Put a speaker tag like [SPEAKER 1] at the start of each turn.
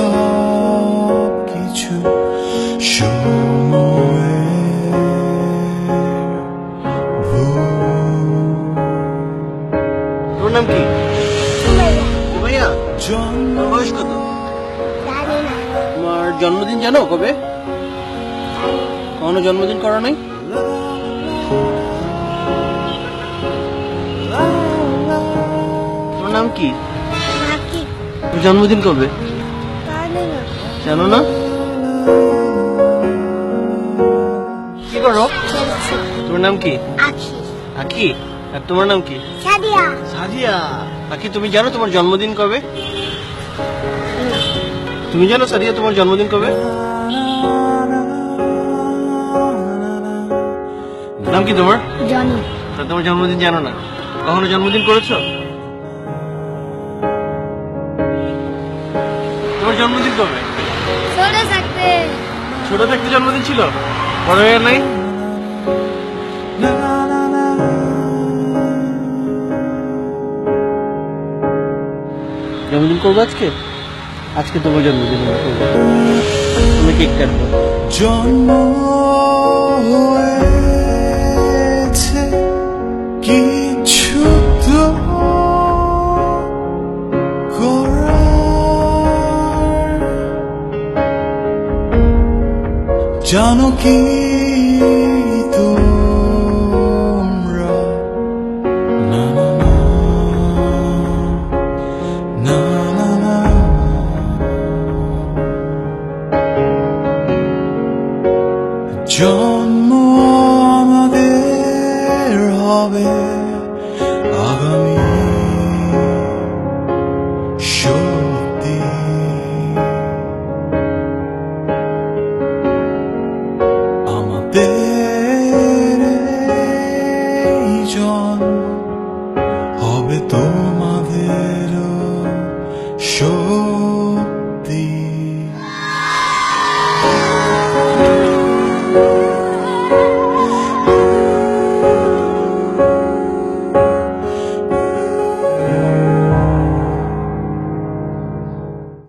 [SPEAKER 1] সব কিছু
[SPEAKER 2] তোর নাম কি?
[SPEAKER 3] সুমাইয়া
[SPEAKER 1] জন্ম
[SPEAKER 2] বয়স কত? তোমার জন্মদিন জানো কবে? কখনো জন্মদিন করা নাই? তোমার নাম কি? জন্মদিন কবে?
[SPEAKER 3] জানো না?
[SPEAKER 2] কি করো? তোমার নাম কি? আকি আর তোমার নাম কি?
[SPEAKER 3] সাদিয়া।
[SPEAKER 2] আকি তুমি জানো তোমার জন্মদিন কবে? তুমি জানো সাদিয়া তোমার জন্মদিন কবে? নাম কি তোমার?
[SPEAKER 3] জনি।
[SPEAKER 2] তা তোমার জন্মদিন জানো না। কখনো জন্মদিন করেছ? তোমার জন্মদিন কবে?
[SPEAKER 3] ছোট থাকতে।
[SPEAKER 2] ছোট থাকতে জন্মদিন ছিল? বড় হয়ে নাই? জন্মদিন করব আজকে? আজকে তোমার জন্মদিন করব। তুমি কেক কাটবো।
[SPEAKER 1] জন্ম জানো কি তোমরা? না না জন্ম আমাদের হবে। জন্ম হবে তোমাদেরও শক্তি